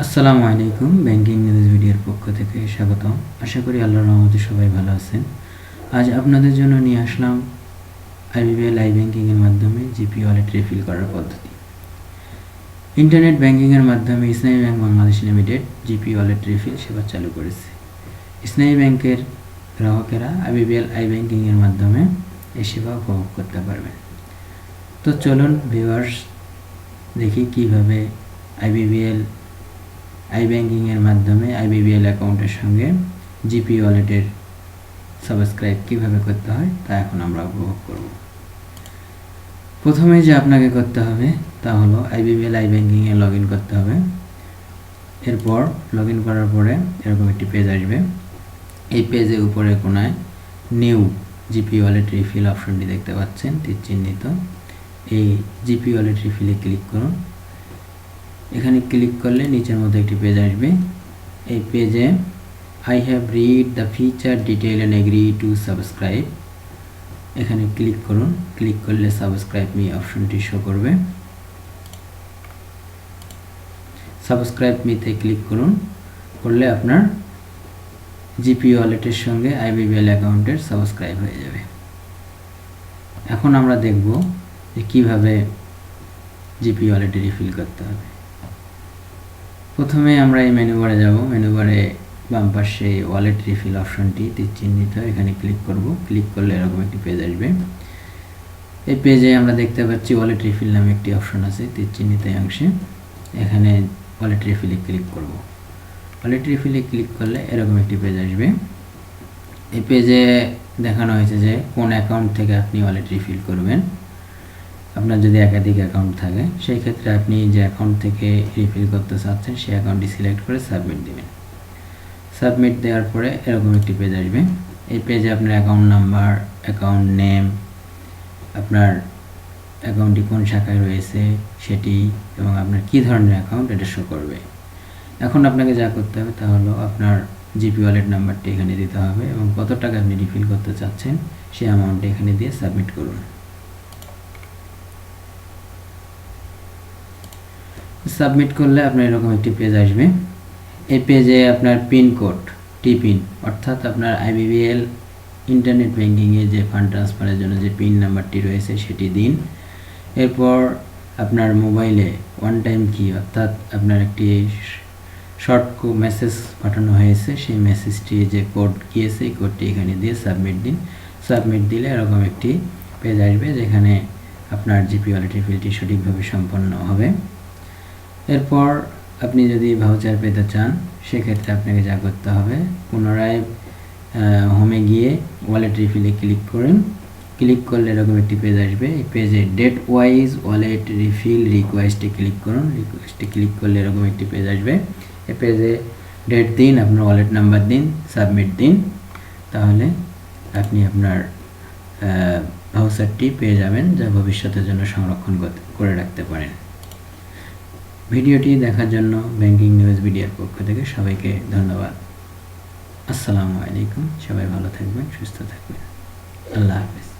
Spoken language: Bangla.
আসসালামু আলাইকুম, ব্যাংকিং নিউজ ভিডিওর পক্ষ থেকে স্বাগতম। আশা করি আল্লাহর রহমতে সবাই ভালো আছেন। আজ আপনাদের জন্য নিয়ে আসলাম আইবিবিএল আই ব্যাংকিংয়ের মাধ্যমে জিপি ওয়ালেট রিফিল করার পদ্ধতি। ইন্টারনেট ব্যাংকিংয়ের মাধ্যমে Islami bank Bangladesh limited GP wallet refill সেবা চালু করেছে। ইসলামী ব্যাংকের গ্রাহকেরা আইবিবিএল আই ব্যাংকিংয়ের মাধ্যমে এই সেবা উপভোগ করতে পারবেন। তো চলুন ভিউয়ার্স দেখি কীভাবে আইবিবিএল আই ব্যাংকিংয়ের মাধ্যমে আইবিবিএল অ্যাকাউন্টের সঙ্গে জিপি ওয়ালেটের সাবস্ক্রাইব কীভাবে করতে হয় তা এখন আমরা উপভোগ করব। প্রথমে যে আপনাকে করতে হবে তা হলো আইবিবিএল আই ব্যাংকিংয়ে লগ ইন করতে হবে। এরপর লগ ইন করার পরে এরকম একটি পেজ আসবে। এই পেজের উপরে কোনায় নিউ জিপি ওয়ালেট রিফিল অপশনটি দেখতে পাচ্ছেন তীর চিহ্নিত। এই জিপি ওয়ালেট রিফিলে ক্লিক করুন। এখানে ক্লিক করলে নিচের মধ্যে একটি পেজ আসবে। এই পেজে I have read the feature detail and agree to subscribe এখানে ক্লিক করুন। ক্লিক করলে সাবস্ক্রাইব মি অপশনটি শো করবে। সাবস্ক্রাইব মিতে ক্লিক করুন। করলে আপনার জিপি ওয়ালেটের সঙ্গে আইবিবিএল অ্যাকাউন্টের সাবস্ক্রাইব হয়ে যাবে। এখন আমরা দেখব যে কীভাবে জিপি ওয়ালেটে রিফিল করতে হবে। প্রথমে আমরা এই মেনু বারে যাব। মেনু বারে বাম পাশে ওয়ালেট রিফিল অপশনটি চিহ্নিত এখানে ক্লিক করব। ক্লিক করলে এরকম একটি পেজ আসবে। এই পেজে আমরা দেখতে পাচ্ছি ওয়ালেট রিফিল নামে একটি অপশন আছে চিহ্নিত অংশে। এখানে ওয়ালেট রিফিলে ক্লিক করব। ওয়ালেট রিফিলে ক্লিক করলে এরকম একটি পেজ আসবে। এই পেজে দেখানো হয়েছে যে কোন অ্যাকাউন্ট থেকে আপনি ওয়ালেট রিফিল করবেন। আপনার যদি একাধিক অ্যাকাউন্ট থাকে, সেই ক্ষেত্রে আপনি যে অ্যাকাউন্ট থেকে রিফিল করতে চাচ্ছেন, সেই অ্যাকাউন্টটি সিলেক্ট করে সাবমিট দেবেন। সাবমিট দেওয়ার পরে এরকম একটি পেজ আসবে। এই পেজে আপনার অ্যাকাউন্ট নাম্বার অ্যাকাউন্ট নেম আপনার অ্যাকাউন্টটি কোন শাখায় রয়েছে, সেটি এবং আপনার কী ধরনের অ্যাকাউন্ট এটা শো করবে। এখন আপনাকে যা করতে হবে তা হলো আপনার জিপি ওয়ালেট নাম্বারটি এখানে দিতে হবে এবং কত টাকা আপনি রিফিল করতে চাচ্ছেন, সেই অ্যামাউন্টটি এখানে দিয়ে সাবমিট করুন। সাবমিট করলে আপনার এরকম একটি পেজ আসবে। এই পেজে আপনার পিন কোড টি পিন অর্থাৎ আপনার আইবিবিএল ইন্টারনেট ব্যাঙ্কিংয়ে যে ফান্ড ট্রান্সফারের জন্য যে পিন নাম্বারটি রয়েছে সেটি দিন। এরপর আপনার মোবাইলে ওয়ান টাইম কি অর্থাৎ আপনার একটি শর্ট মেসেজ পাঠানো হয়েছে, সেই মেসেজটি যে কোড গিয়েছে, এই কোডটি এখানে দিয়ে সাবমিট দিন। সাবমিট দিলে এরকম একটি পেজ আসবে, যেখানে আপনার জিপি ওয়ালেটের রিফিলটি সঠিকভাবে সম্পন্ন হবে। এরপর আপনি যদি ভাউচার পেতে চান, সেক্ষেত্রে আপনাকে যা করতে হবে, পুনরায় হোমে গিয়ে ওয়ালেট রিফিলে ক্লিক করুন। ক্লিক করলে এরকম একটি পেজ আসবে। এই পেজে ডেট ওয়াইজ ওয়ালেট রিফিল রিকোয়েস্টে ক্লিক করুন। রিকোয়েস্টে ক্লিক করলে এরকম একটি পেজ আসবে। এই পেজে ডেট দিন, আপনার ওয়ালেট নাম্বার দিন সাবমিট দিন। তাহলে আপনি আপনার ভাউচারটি পেয়ে যাবেন, যা ভবিষ্যতের জন্য সংরক্ষণ করে রাখতে পারেন। ভিডিওটি দেখার জন্য ব্যাংকিং নিউজ মিডিয়ার পক্ষ থেকে সবাইকে ধন্যবাদ। আসসালামু আলাইকুম, সবাই ভালো থাকবেন, সুস্থ থাকবেন। আল্লাহ হাফেজ।